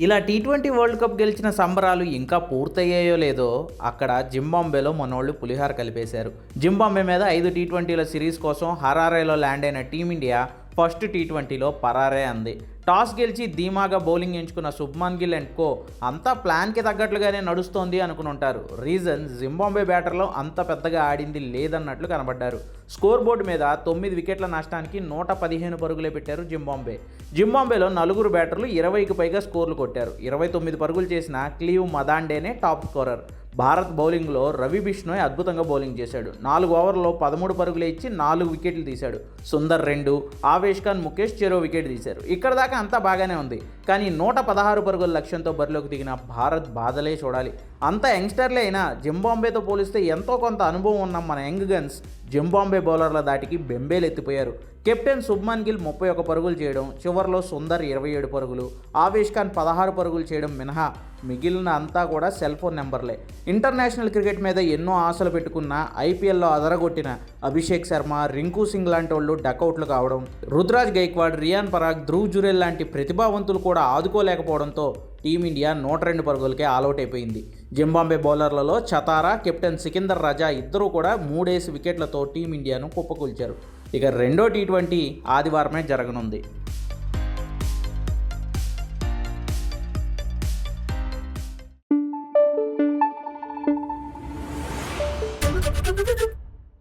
ఇలా T twenty world cup గెలిచిన సంబరాలు ఇంకా పూర్తయ్యాయో లేదో అక్కడ జింబాంబేలో మనోళ్ళు పులిహార కలిపేశారు. జింబాంబే మీద ఐదు టీ ట్వంటీల సిరీస్ కోసం హరారేలో ల్యాండ్ అయిన టీమిండియా ఫస్ట్ టీ ట్వంటీలో పరారే అంది. టాస్ గెలిచి ధీమాగా బౌలింగ్ ఎంచుకున్న శుభ్మాన్ గిల్ అండ్ కో అంతా ప్లాన్కి తగ్గట్లుగానే నడుస్తోంది అనుకుని ఉంటారు రీజన్ జింబాంబే బ్యాటర్లో అంత పెద్దగా ఆడింది లేదన్నట్లు కనబడ్డారు. స్కోర్ బోర్డు మీద తొమ్మిది వికెట్ల నష్టానికి నూట పదిహేను పరుగులే పెట్టారు జింబాంబే జింబాంబేలో నలుగురు బ్యాటర్లు ఇరవైకి పైగా స్కోర్లు కొట్టారు. ఇరవై తొమ్మిది పరుగులు చేసిన క్లీవ్ మదాండేనే టాప్ స్కోరర్. భారత్ బౌలింగ్లో రవి బిష్ణోయ్ అద్భుతంగా బౌలింగ్ చేశాడు. నాలుగు ఓవర్లో పదమూడు పరుగులు ఇచ్చి నాలుగు వికెట్లు తీశాడు. సుందర్ రెండు ఆవేష్ ఖాన్ ముఖేష్ చెరో వికెట్ తీశారు. ఇక్కడ దాకా అంతా బాగానే ఉంది. కానీ నూట పదహారు పరుగుల లక్ష్యంతో బరిలోకి దిగిన భారత్ బాధలే చూడాలి. అంత యంగ్స్టర్లే అయినా జింబాంబేతో పోలిస్తే ఎంతో కొంత అనుభవం ఉన్న మన యంగ్ గన్స్ జింబాంబే బౌలర్ల దాటికి బెంబేలెత్తిపోయారు. కెప్టెన్ శుభ్మన్ గిల్ ముప్పై ఒక పరుగులు చేయడం చివరిలో సుందర్ ఇరవై ఏడు పరుగులు ఆవేష్ ఖాన్ పదహారు పరుగులు చేయడం మినహా మిగిలిన అంతా కూడా సెల్ ఫోన్ నెంబర్లే. ఇంటర్నేషనల్ క్రికెట్ మీద ఎన్నో ఆశలు పెట్టుకున్న ఐపీఎల్లో అదరగొట్టిన అభిషేక్ శర్మ రింకు సింగ్ లాంటి వాళ్ళు డకౌట్లు కావడం రుద్రాజ్ గైక్వాడ్ రియాన్ పరాగ్ ధ్రువ్ జురేల్ లాంటి ప్రతిభావంతులు కూడా ఆదుకోలేకపోవడంతో టీమిండియా నూట రెండు పరుగులకే ఆలౌట్ అయిపోయింది జింబాంబే బౌలర్లలో చతారా కెప్టెన్ సికిందర్ రజా ఇద్దరూ కూడా మూడేసి వికెట్లతో టీమిండియాను కుప్పకూల్చారు. ఇక రెండో టీ ట్వంటీ ఆదివారమే జరగనుంది.